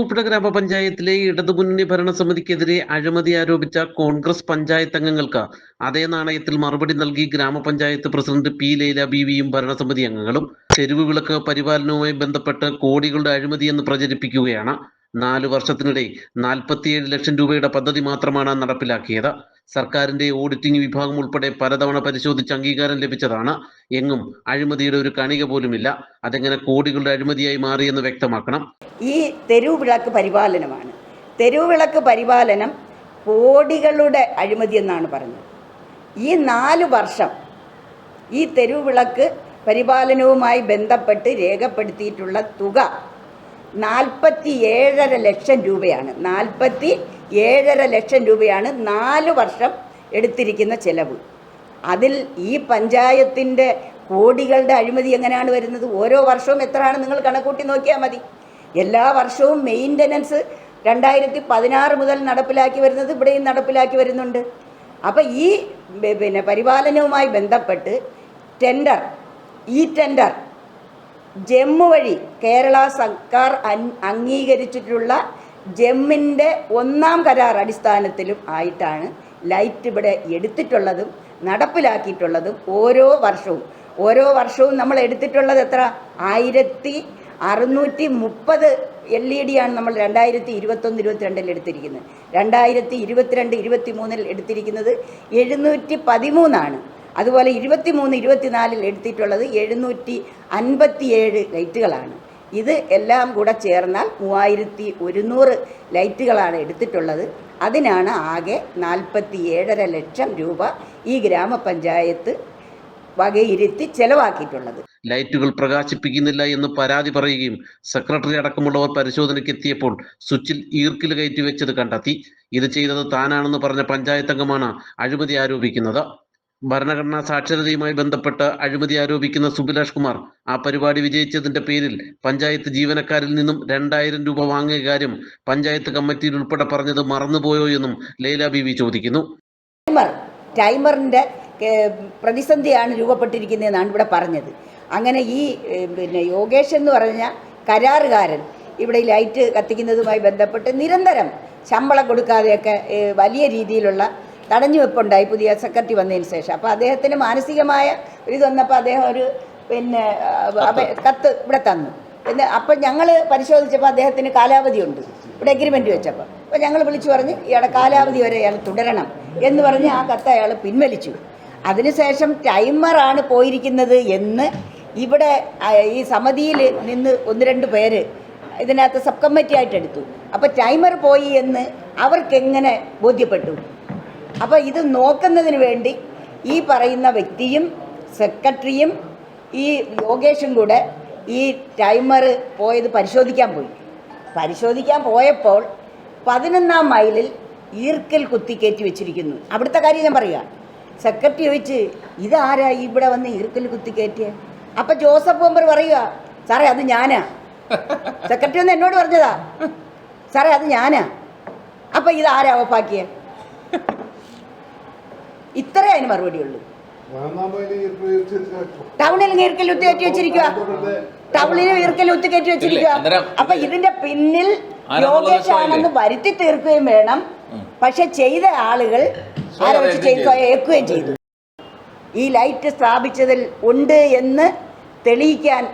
മുത്തൂപ്പുഴ ഗ്രാമപഞ്ചായത്തിലെ ഇടതുമുന്നണി ഭരണസമിതിക്കെതിരെ അഴിമതി ആരോപിച്ച കോൺഗ്രസ് പഞ്ചായത്ത് അംഗങ്ങൾക്ക് അതേ നാണയത്തിൽ മറുപടി നൽകി ഗ്രാമപഞ്ചായത്ത് പ്രസിഡന്റ് പി ലൈല ബീവിയും ഭരണസമിതി അംഗങ്ങളും. തെരുവ് വിളക്ക് പരിപാലനവുമായി ബന്ധപ്പെട്ട് കോടികളുടെ അഴിമതി എന്ന് പ്രചരിപ്പിക്കുകയാണ്. നാല് വർഷത്തിനിടെ നാൽപ്പത്തിയേഴ് ലക്ഷം രൂപയുടെ പദ്ധതി മാത്രമാണ് നടപ്പിലാക്കിയത്. സർക്കാരിന്റെ ഓഡിറ്റിംഗ് വിഭാഗം ഉൾപ്പെടെ പലതവണ പരിശോധിച്ച് അംഗീകാരം ലഭിച്ചതാണ്. എങ്ങും അഴിമതിയുടെ ഒരു കണിക പോലുമില്ല. അതെങ്ങനെ കോടികളുടെ അഴിമതിയായി മാറിയെന്ന് വ്യക്തമാക്കണം. ഈ തെരുവിളക്ക് പരിപാലനമാണ്. തെരുവിളക്ക് പരിപാലനം കോടികളുടെ അഴിമതി എന്നാണ് പറഞ്ഞത്. ഈ നാല് വർഷം ഈ തെരുവിളക്ക് പരിപാലനവുമായി ബന്ധപ്പെട്ട് രേഖപ്പെടുത്തിയിട്ടുള്ള തുക നാൽപ്പത്തി ഏഴര ലക്ഷം രൂപയാണ്. നാൽപ്പത്തി ഏഴര ലക്ഷം രൂപയാണ് നാല് വർഷം എടുത്തിരിക്കുന്ന ചെലവ്. അതിൽ ഈ പഞ്ചായത്തിന്റെ കോടികളുടെ അഴിമതി എങ്ങനെയാണ് വരുന്നത്? ഓരോ വർഷവും എത്രയാണ് നിങ്ങൾ കണക്കൂട്ടി നോക്കിയാൽ മതി. എല്ലാ വർഷവും മെയിന്റനൻസ് രണ്ടായിരത്തി പതിനാറ് മുതൽ നടപ്പിലാക്കി വരുന്നത് ഇവിടെയും നടപ്പിലാക്കി വരുന്നുണ്ട്. അപ്പോൾ ഈ പിന്നെ പരിപാലനവുമായി ബന്ധപ്പെട്ട് ടെൻഡർ ഈ ടെൻഡർ ജമ്മു വഴി കേരള സർക്കാർ അംഗീകരിച്ചിട്ടുള്ള ജമ്മിന്റെ ഒന്നാം കരാർ അടിസ്ഥാനത്തിലും ആയിട്ടാണ് ലൈറ്റ് ഇവിടെ എടുത്തിട്ടുള്ളതും നടപ്പിലാക്കിയിട്ടുള്ളതും ഓരോ വർഷവും. ഓരോ വർഷവും നമ്മൾ എടുത്തിട്ടുള്ളത് എത്ര? ആയിരത്തി അറുന്നൂറ്റി മുപ്പത് എൽ ഇ ഡി ആണ് നമ്മൾ രണ്ടായിരത്തി ഇരുപത്തൊന്ന് ഇരുപത്തിരണ്ടിൽ എടുത്തിരിക്കുന്നത്. രണ്ടായിരത്തി ഇരുപത്തിരണ്ട് ഇരുപത്തി മൂന്നിൽ എടുത്തിരിക്കുന്നത് എഴുന്നൂറ്റി പതിമൂന്നാണ്. അതുപോലെ ഇരുപത്തി മൂന്ന് ഇരുപത്തിനാലിൽ എടുത്തിട്ടുള്ളത് എഴുന്നൂറ്റി അൻപത്തിയേഴ് ലൈറ്റുകളാണ്. ഇത് എല്ലാം കൂടെ ചേർന്നാൽ മൂവായിരത്തി ഒരുന്നൂറ് ലൈറ്റുകളാണ് എടുത്തിട്ടുള്ളത്. അതിനാണ് ആകെ നാൽപ്പത്തി ഏഴര ലക്ഷം രൂപ ഈ ഗ്രാമപഞ്ചായത്ത് വകയിരുത്തി ചെലവാക്കിയിട്ടുള്ളത്. ലൈറ്റുകൾ പ്രകാശിപ്പിക്കുന്നില്ല എന്ന് പരാതി പറയുകയും സെക്രട്ടറി അടക്കമുള്ളവർ പരിശോധനയ്ക്ക് എത്തിയപ്പോൾ സ്വിച്ചിൽ ഈർക്കിൽ കയറ്റി വെച്ചത് കണ്ടെത്തി. ഇത് ചെയ്തത് താനാണെന്ന് പറഞ്ഞ പഞ്ചായത്ത് അംഗമാണ് അഴിമതി ആരോപിക്കുന്നത്. ഭരണഘടനാ സാക്ഷരതയുമായി ബന്ധപ്പെട്ട് അഴിമതി ആരോപിക്കുന്ന സുബിലാഷ് കുമാർ ആ പരിപാടി വിജയിച്ചതിന്റെ പേരിൽ പഞ്ചായത്ത് ജീവനക്കാരിൽ നിന്നും രണ്ടായിരം രൂപ വാങ്ങിയ കാര്യം പഞ്ചായത്ത് കമ്മിറ്റിയിൽ ഉൾപ്പെടെ പറഞ്ഞത് മറന്നുപോയോ എന്നും ലൈല ബീവി ചോദിക്കുന്നു. ടൈമർ ടൈമറിന്റെ പ്രതിസന്ധിയാണ് രൂപപ്പെട്ടിരിക്കുന്നതെന്നാണ് ഇവിടെ പറഞ്ഞത്. അങ്ങനെ ഈ പിന്നെ യോഗേഷ് എന്ന് പറഞ്ഞ കരാറുകാരൻ ഇവിടെ ലൈറ്റ് കത്തിക്കുന്നതുമായി ബന്ധപ്പെട്ട് നിരന്തരം ശമ്പളം കൊടുക്കാതെയൊക്കെ വലിയ രീതിയിലുള്ള തടഞ്ഞുവെപ്പുണ്ടായി പുതിയ സെക്രട്ടറി വന്നതിന് ശേഷം. അപ്പോൾ അദ്ദേഹത്തിന് മാനസികമായ ഒരു ഇത് വന്നപ്പോൾ അദ്ദേഹം ഒരു പിന്നെ കത്ത്. ഇവിടെ തന്നു. പിന്നെ അപ്പം ഞങ്ങൾ പരിശോധിച്ചപ്പോൾ അദ്ദേഹത്തിന് കാലാവധിയുണ്ട് ഇവിടെ എഗ്രിമെന്റ് വെച്ചപ്പോൾ അപ്പോൾ ഞങ്ങൾ വിളിച്ചു പറഞ്ഞ് ഇയാളെ കാലാവധി വരെ അയാൾ തുടരണം. എന്ന് പറഞ്ഞ് ആ കത്ത് അയാൾ പിൻവലിച്ചു. അതിനുശേഷം ടൈമറാണ് പോയിരിക്കുന്നത് എന്ന് ഇവിടെ ഈ സമിതിയിൽ നിന്ന് ഒന്ന് രണ്ട് പേര് ഇതിനകത്ത് സബ് കമ്മിറ്റി ആയിട്ട് എടുത്തു. അപ്പോൾ ടൈമർ പോയി എന്ന് അവർക്കെങ്ങനെ ബോധ്യപ്പെട്ടു? അപ്പോൾ ഇത് നോക്കുന്നതിന് വേണ്ടി ഈ പറയുന്ന വ്യക്തിയും സെക്രട്ടറിയും ഈ യോഗേഷും കൂടെ ഈ ടൈമർ പോയത് പരിശോധിക്കാൻ പോയി. പരിശോധിക്കാൻ പോയപ്പോൾ പതിനൊന്നാം മൈലിൽ ഈർക്കൽ കുത്തിക്കയറ്റി വെച്ചിരിക്കുന്നു. അവിടുത്തെ കാര്യം ഞാൻ പറയുക. സെക്രട്ടറി ചോദിച്ച് ഇതാരാ ഇവിടെ വന്ന് ഈർക്കൽ കുത്തിക്കയറ്റിയ അപ്പം ജോസഫ് മെമ്പർ പറയുക സാറേ അത് ഞാനാ. സെക്രട്ടറി ഒന്ന് എന്നോട് പറഞ്ഞതാ സാറേ അത് ഞാനാ. അപ്പം ഇതാരാ ഓഫാക്കിയ ഇത്രേ അതിന് മറുപടിയുള്ളൂ ടൗണിൽ ഈർക്കൽ കുത്തി കയറ്റി വെച്ചിരിക്കുക ടൗണിൽ ഈർക്കൽ കുത്തി കയറ്റി വെച്ചിരിക്കുക അപ്പൊ ഇതിന്റെ പിന്നിൽ യോഗേഷാണെന്ന് വരുത്തി തീർക്കുകയും വേണം. പക്ഷെ ചെയ്ത ആളുകൾ ആരെ വെച്ച് ചെയ്ത് ചെയ്തു. ഈ ലൈറ്റ് സ്ഥാപിച്ചതിൽ ഉണ്ട് എന്ന് തെളിയിക്കാൻ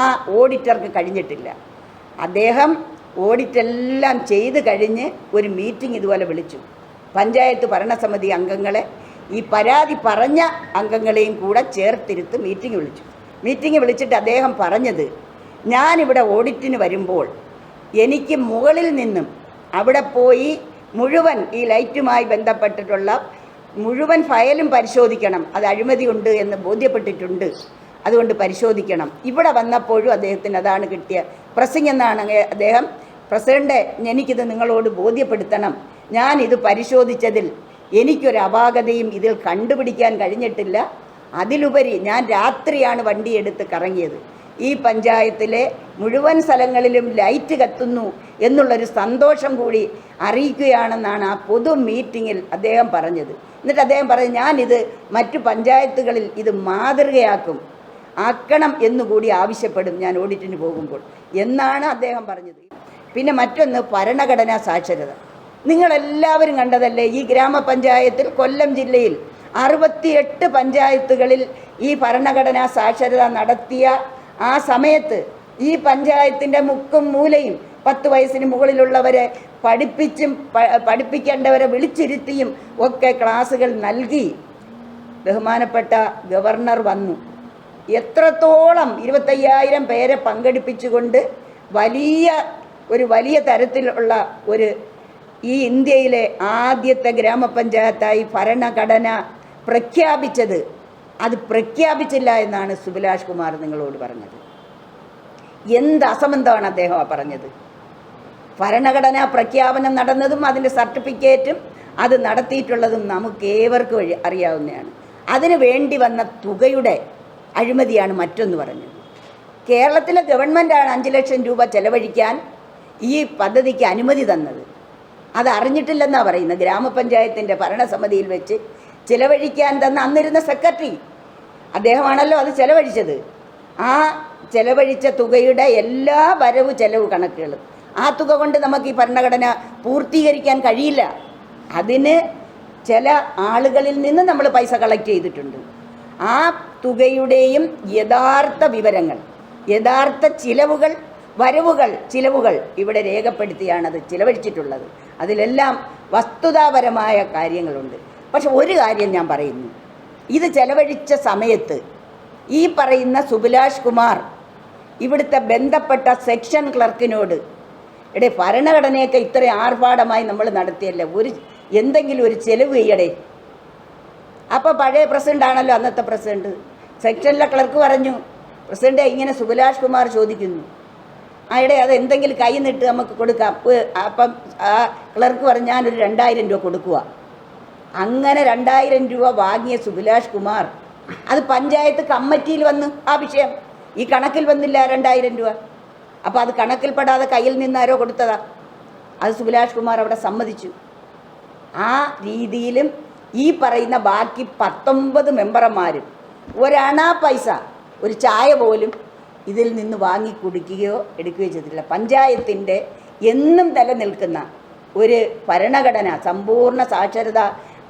ആ ഓഡിറ്റർക്ക് കഴിഞ്ഞിട്ടില്ല. അദ്ദേഹം ഓഡിറ്റ് എല്ലാം ചെയ്ത് കഴിഞ്ഞ് ഒരു മീറ്റിംഗ് ഇതുപോലെ വിളിച്ചു. പഞ്ചായത്ത് ഭരണസമിതി അംഗങ്ങളെ ഈ പരാതി പറഞ്ഞ അംഗങ്ങളെയും കൂടെ ചേർത്തിരുത്ത് മീറ്റിംഗ് വിളിച്ചു. മീറ്റിംഗ് വിളിച്ചിട്ട് അദ്ദേഹം പറഞ്ഞത് ഞാനിവിടെ ഓഡിറ്റിന് വരുമ്പോൾ എനിക്ക് മുകളിൽ നിന്നും അവിടെ പോയി മുഴുവൻ ഈ ലൈറ്റുമായി ബന്ധപ്പെട്ടിട്ടുള്ള മുഴുവൻ ഫയലും പരിശോധിക്കണം. അത് അഴിമതിയുണ്ട് എന്ന് ബോധ്യപ്പെട്ടിട്ടുണ്ട്. അതുകൊണ്ട് പരിശോധിക്കണം. ഇവിടെ വന്നപ്പോഴും അദ്ദേഹത്തിന് അതാണ് കിട്ടിയ പ്രസിംഗ് എന്നാണ് അദ്ദേഹം പ്രസിഡന്റ് എനിക്കിത് നിങ്ങളോട് ബോധ്യപ്പെടുത്തണം. ഞാൻ ഇത് പരിശോധിച്ചതിൽ എനിക്കൊരു അപാകതയും ഇതിൽ കണ്ടുപിടിക്കാൻ കഴിഞ്ഞിട്ടില്ല. അതിലുപരി ഞാൻ രാത്രിയാണ് വണ്ടി എടുത്ത് കറങ്ങിയത്. ഈ പഞ്ചായത്തിലെ മുഴുവൻ സ്ഥലങ്ങളിലും ലൈറ്റ് കത്തുന്നു എന്നുള്ളൊരു സന്തോഷം കൂടി അറിയിക്കുകയാണെന്നാണ് ആ പൊതു മീറ്റിങ്ങിൽ അദ്ദേഹം പറഞ്ഞത്. എന്നിട്ട് അദ്ദേഹം പറഞ്ഞു ഞാനിത് മറ്റു പഞ്ചായത്തുകളിൽ ഇത് മാതൃകയാക്കും. ആക്കണം എന്നുകൂടി ആവശ്യപ്പെടും ഞാൻ ഓഡിറ്റിന് പോകുമ്പോൾ. എന്നാണ് അദ്ദേഹം പറഞ്ഞത്. പിന്നെ മറ്റൊന്ന് ഭരണഘടനാ സാക്ഷരത. നിങ്ങളെല്ലാവരും കണ്ടതല്ലേ ഈ ഗ്രാമപഞ്ചായത്തിൽ കൊല്ലം ജില്ലയിൽ അറുപത്തിയെട്ട് പഞ്ചായത്തുകളിൽ ഈ ഭരണഘടനാ സാക്ഷരത നടത്തിയ ആ സമയത്ത് ഈ പഞ്ചായത്തിന്റെ മുക്കും മൂലയും പത്ത് വയസ്സിന് മുകളിലുള്ളവരെ പഠിപ്പിച്ചും പഠിപ്പിക്കേണ്ടവരെ വിളിച്ചിരുത്തിയും ഒക്കെ ക്ലാസ്സുകൾ നൽകി. ബഹുമാനപ്പെട്ട ഗവർണർ വന്നു. എത്രത്തോളം ഇരുപത്തയ്യായിരം പേരെ പങ്കെടുപ്പിച്ചുകൊണ്ട് വലിയ ഒരു വലിയ തരത്തിലുള്ള ഒരു ഈ ഇന്ത്യയിലെ ആദ്യത്തെ ഗ്രാമപഞ്ചായത്തായി ഭരണഘടന പ്രഖ്യാപിച്ചത്. അത് പ്രഖ്യാപിച്ചില്ല എന്നാണ് സുബിലാഷ് കുമാർ നിങ്ങളോട് പറഞ്ഞത്. എന്ത് അസംബന്ധമാണ് അദ്ദേഹം പറഞ്ഞത്? ഭരണഘടനാ പ്രഖ്യാപനം നടന്നതും അതിന്റെ സർട്ടിഫിക്കറ്റും അത് നടത്തിയിട്ടുള്ളതും നമുക്ക് ഏവർക്കും അറിയാവുന്നതാണ്. അതിന് വേണ്ടി വന്ന തുകയുടെ അഴിമതിയാണ് മറ്റൊന്ന് പറഞ്ഞത്. കേരളത്തിലെ ഗവൺമെന്റാണ് അഞ്ച് ലക്ഷം രൂപ ചെലവഴിക്കാൻ ഈ പദ്ധതിക്ക് അനുമതി തന്നത്. അത് അറിഞ്ഞിട്ടില്ലെന്നാണ് പറയുന്നത്. ഗ്രാമപഞ്ചായത്തിന്റെ ഭരണസമിതിയിൽ വെച്ച് ചിലവഴിക്കാൻ തന്ന അന്നിരുന്ന സെക്രട്ടറി അദ്ദേഹമാണല്ലോ അത് ചിലവഴിച്ചത്. ആ ചിലവഴിച്ച തുകയുടെ എല്ലാ വരവ് ചെലവ് കണക്കുകളും. ആ തുക കൊണ്ട് നമുക്ക് ഈ ഭരണഘടന പൂർത്തീകരിക്കാൻ കഴിയില്ല. അതിന് ചില ആളുകളിൽ നിന്ന് നമ്മൾ പൈസ കളക്ട് ചെയ്തിട്ടുണ്ട്. ആ തുകയുടെയും യഥാർത്ഥ വിവരങ്ങൾ യഥാർത്ഥ ചിലവുകൾ വരവുകൾ ചിലവുകൾ ഇവിടെ രേഖപ്പെടുത്തിയാണത് ചിലവഴിച്ചിട്ടുള്ളത്. അതിലെല്ലാം വസ്തുതാപരമായ കാര്യങ്ങളുണ്ട്. പക്ഷെ ഒരു കാര്യം ഞാൻ പറയുന്നു. ഇത് ചെലവഴിച്ച സമയത്ത് ഈ പറയുന്ന സുബിലാഷ് കുമാർ ഇവിടുത്തെ ബന്ധപ്പെട്ട സെക്ഷൻ ക്ലർക്കിനോട് എടേ ഭരണഘടനയൊക്കെ ഇത്ര ആർഭാടമായി നമ്മൾ നടത്തിയല്ലേ ഒരു എന്തെങ്കിലും ഒരു ചെലവ് ചെയ്യടേ. അപ്പോൾ പഴയ പ്രസിഡന്റ് ആണല്ലോ അന്നത്തെ പ്രസിഡന്റ്. സെക്ഷനിലെ ക്ലർക്ക് പറഞ്ഞു പ്രസിഡന്റ് ഇങ്ങനെ സുബിലാഷ് കുമാർ ചോദിക്കുന്നു. ആയിടെ അത് എന്തെങ്കിലും കൈ നിട്ട് നമുക്ക് കൊടുക്കാം. അപ്പം ആ ക്ലർക്ക് പറഞ്ഞ് ഞാനൊരു രണ്ടായിരം രൂപ കൊടുക്കുക അങ്ങനെ രണ്ടായിരം രൂപ വാങ്ങിയ സുഭിലാഷ് കുമാർ അത് പഞ്ചായത്ത് കമ്മിറ്റിയിൽ വന്ന് ആ വിഷയം. ഈ കണക്കിൽ വന്നില്ല രണ്ടായിരം രൂപ. അപ്പോൾ അത് കണക്കിൽപ്പെടാതെ കയ്യിൽ നിന്ന് ആരോ കൊടുത്തതാ. അത് സുഭിലാഷ് കുമാർ അവിടെ സമ്മതിച്ചു. ആ രീതിയിലും ഈ പറയുന്ന ബാക്കി പത്തൊമ്പത് മെമ്പർമാരും ഒരണാ പൈസ ഒരു ചായ പോലും ഇതിൽ നിന്ന് വാങ്ങി കുടിക്കുകയോ എടുക്കുകയോ ചെയ്തിട്ടില്ല. പഞ്ചായത്തിന്റെ എന്നും നിലനിൽക്കുന്ന ഒരു ഭരണഘടന സമ്പൂർണ സാക്ഷരത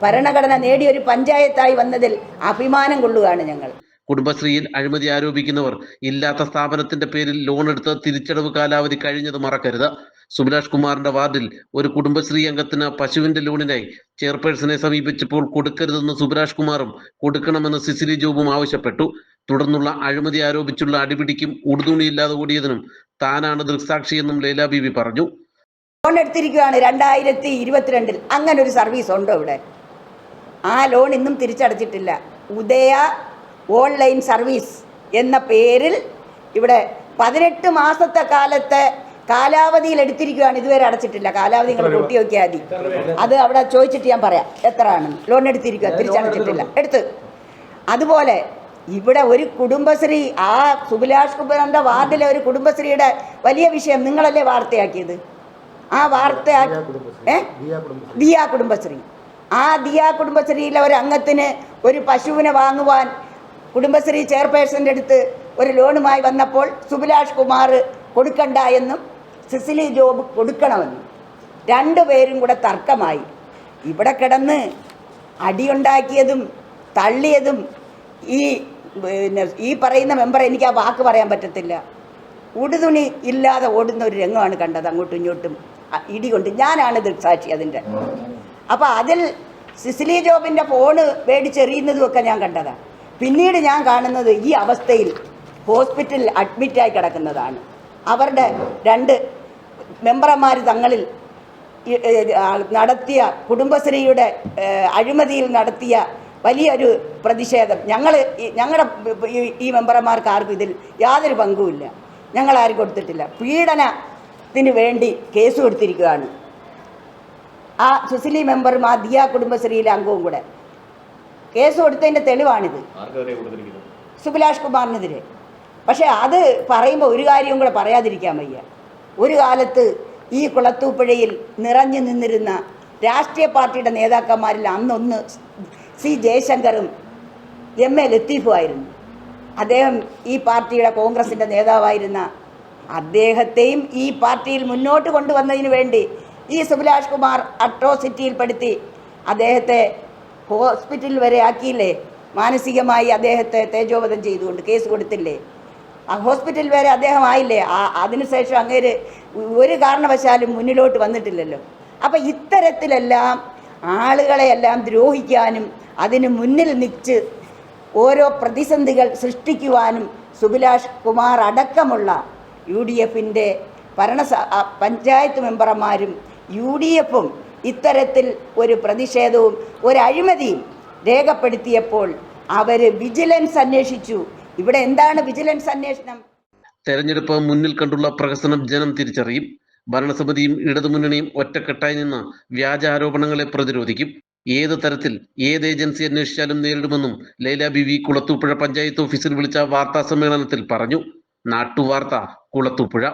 ഭരണഘടന നേടിയ ഒരു പഞ്ചായത്തായി വന്നതിൽ അഭിമാനം കൊള്ളുകയാണ് ഞങ്ങൾ. കുടുംബശ്രീയിൽ അഴിമതി ആരോപിക്കുന്നവർ ഇല്ലാത്ത സ്ഥാപനത്തിന്റെ പേരിൽ ലോൺ എടുത്ത് തിരിച്ചടവ് കാലാവധി കഴിഞ്ഞത് മറക്കരുത്. സുഭിലാഷ് കുമാറിന്റെ വാർഡിൽ ഒരു കുടുംബശ്രീ അംഗത്തിന് പശുവിന്റെ ലോണിനായി ചെയർപേഴ്സണെ സമീപിച്ചപ്പോൾ കൊടുക്കരുതെന്ന് സുഭിലാഷ് കുമാറും കൊടുക്കണമെന്ന് സിസിലി ജോബും ആവശ്യപ്പെട്ടു. തുടർന്നുള്ള അഴിമതി ആരോപിച്ചുള്ള അടിപിടിക്കും ഉടുതുണിയില്ലാതെ ഓടിയതിനും താനാണ് ദൃക്സാക്ഷിയെന്നും ലൈല ബീവി പറഞ്ഞു. ലോൺ എടുത്തിരിക്കുകയാണ് രണ്ടായിരത്തി ഇരുപത്തിരണ്ടിൽ അങ്ങനെ ഒരു സർവീസ് ഉണ്ടോ ഇവിടെ? ആ ലോൺ ഇന്നും തിരിച്ചടച്ചിട്ടില്ല. ഉദയ ഓൺലൈൻ സർവീസ് എന്ന പേരിൽ ഇവിടെ പതിനെട്ട് മാസത്തെ കാലത്തെ കാലാവധിയിൽ എടുത്തിരിക്കുകയാണ്. ഇതുവരെ അടച്ചിട്ടില്ല. കാലാവധി നിങ്ങൾ കൂട്ടി നോക്കിയാൽ മതി. അത് അവിടെ ചോദിച്ചിട്ട് ഞാൻ പറയാം. എത്ര ആണെന്ന് ലോൺ എടുത്തിരിക്കുക തിരിച്ചടച്ചിട്ടില്ല. എടുത്ത്. അതുപോലെ ഇവിടെ ഒരു കുടുംബശ്രീ ആ സുബിലാഷ് കുമാറിന്റെ വാർഡിലെ ഒരു കുടുംബശ്രീയുടെ വലിയ വിഷയം നിങ്ങളല്ലേ വാർത്തയാക്കിയത്? ആ വാർത്ത ഏ? ദിയ കുടുംബശ്രീ. ആ ദിയ കുടുംബശ്രീയിലെ ഒരു അംഗത്തിന് ഒരു പശുവിനെ വാങ്ങുവാൻ കുടുംബശ്രീ ചെയർപേഴ്സന്റെ അടുത്ത് ഒരു ലോണുമായി വന്നപ്പോൾ സുബിലാഷ് കുമാർ കൊടുക്കണ്ട എന്നും സിസിലി ജോബ് കൊടുക്കണമെന്നും രണ്ടുപേരും കൂടെ തർക്കമായി. ഇവിടെ കിടന്ന് അടിയുണ്ടാക്കിയതും തള്ളിയതും ഈ പിന്നെ ഈ പറയുന്ന മെമ്പർ എനിക്ക് ആ വാക്ക് പറയാൻ പറ്റത്തില്ല. ഉടുതുണി ഇല്ലാതെ ഓടുന്ന ഒരു രംഗമാണ് കണ്ടത് അങ്ങോട്ടും ഇങ്ങോട്ടും. ഇടി ഇടികൊണ്ട് ഞാനാണ് ദൃക്സാക്ഷി അതിന്റെ. അപ്പോൾ അതിൽ സിസിലി ജോബിന്റെ ഫോണ് മേടിച്ചെറിയുന്നതുമൊക്കെ ഞാൻ കണ്ടതാണ് പിന്നീട് ഞാൻ കാണുന്നത് ഈ അവസ്ഥയിൽ ഹോസ്പിറ്റലിൽ അഡ്മിറ്റായി കിടക്കുന്നതാണ്. അവരുടെ രണ്ട് മെമ്പർമാർ തങ്ങളിൽ നടത്തിയ കുടുംബശ്രീയുടെ അഴിമതിയിൽ നടത്തിയ വലിയൊരു പ്രതിഷേധം. ഞങ്ങൾ ഞങ്ങളുടെ ഈ മെമ്പർമാർക്ക് ആർക്കും ഇതിൽ യാതൊരു പങ്കുമില്ല ഞങ്ങൾ ആരും കൊടുത്തിട്ടില്ല. പീഡനത്തിന് വേണ്ടി കേസ് കൊടുത്തിരിക്കുകയാണ്. ആ സുസിലി മെമ്പറും ആ ദിയ കുടുംബശ്രീയിലെ അംഗവും കൂടെ. കേസ് കൊടുത്തതിന്റെ തെളിവാണിത്. സുഭിലാഷ് കുമാറിനെതിരെ. പക്ഷേ അത് പറയുമ്പോൾ ഒരു കാര്യവും കൂടെ പറയാതിരിക്കാൻ വയ്യ. ഒരു കാലത്ത് ഈ കുളത്തൂപ്പുഴയിൽ നിറഞ്ഞു നിന്നിരുന്ന രാഷ്ട്രീയ പാർട്ടിയുടെ നേതാക്കന്മാരിൽ അന്നൊന്ന് സി ജയശങ്കറും എം എ ലത്തീഫുമായിരുന്നു അദ്ദേഹം ഈ പാർട്ടിയുടെ കോൺഗ്രസിന്റെ നേതാവായിരുന്ന അദ്ദേഹത്തെയും ഈ പാർട്ടിയിൽ മുന്നോട്ട് കൊണ്ടുവന്നതിന് വേണ്ടി ഈ സുഭിലാഷ് കുമാർ അട്രോസിറ്റിയിൽപ്പെടുത്തി അദ്ദേഹത്തെ ഹോസ്പിറ്റലിൽ വരെ ആക്കിയില്ലേ? മാനസികമായി അദ്ദേഹത്തെ തേജോവധം ചെയ്തുകൊണ്ട് കേസ് കൊടുത്തില്ലേ? ആ ഹോസ്പിറ്റൽ വരെ അദ്ദേഹം ആയില്ലേ? ആ അതിനുശേഷം അങ്ങേര് ഒരു കാരണവശാലും മുന്നിലോട്ട് വന്നിട്ടില്ലല്ലോ. അപ്പം ഇത്തരത്തിലെല്ലാം ആളുകളെയെല്ലാം ദ്രോഹിക്കാനും അതിന് മുന്നിൽ നിൽച്ച് ഓരോ പ്രതിസന്ധികൾ സൃഷ്ടിക്കുവാനും സുഭിലാഷ് കുമാർ അടക്കമുള്ള യു ഡി എഫിന്റെ ഭരണ പഞ്ചായത്ത് മെമ്പർമാരും യു ഡി എഫും ഇത്തരത്തിൽ ഒരു പ്രതിഷേധവും ഒരു അഴിമതിയും രേഖപ്പെടുത്തിയപ്പോൾ അവർ വിജിലൻസ് അന്വേഷിച്ചു. ഇവിടെ എന്താണ് വിജിലൻസ് അന്വേഷണം? തെരഞ്ഞെടുപ്പ് മുന്നിൽ കണ്ടുള്ള പ്രഹസനം ജനം തിരിച്ചറിയും. ഭരണസമിതിയും ഇടതുമുന്നണിയും ഒറ്റക്കെട്ടായി നിന്ന് വ്യാജ ആരോപണങ്ങളെ പ്രതിരോധിക്കും. ഏത് തരത്തിൽ ഏത് ഏജൻസി അന്വേഷിച്ചാലും നേരിടുമെന്നും ലൈല ബിവി കുളത്തൂപ്പുഴ പഞ്ചായത്ത് ഓഫീസിൽ വിളിച്ച വാർത്താ സമ്മേളനത്തിൽ പറഞ്ഞു. നാട്ടുവാർത്ത കുളത്തൂപ്പുഴ.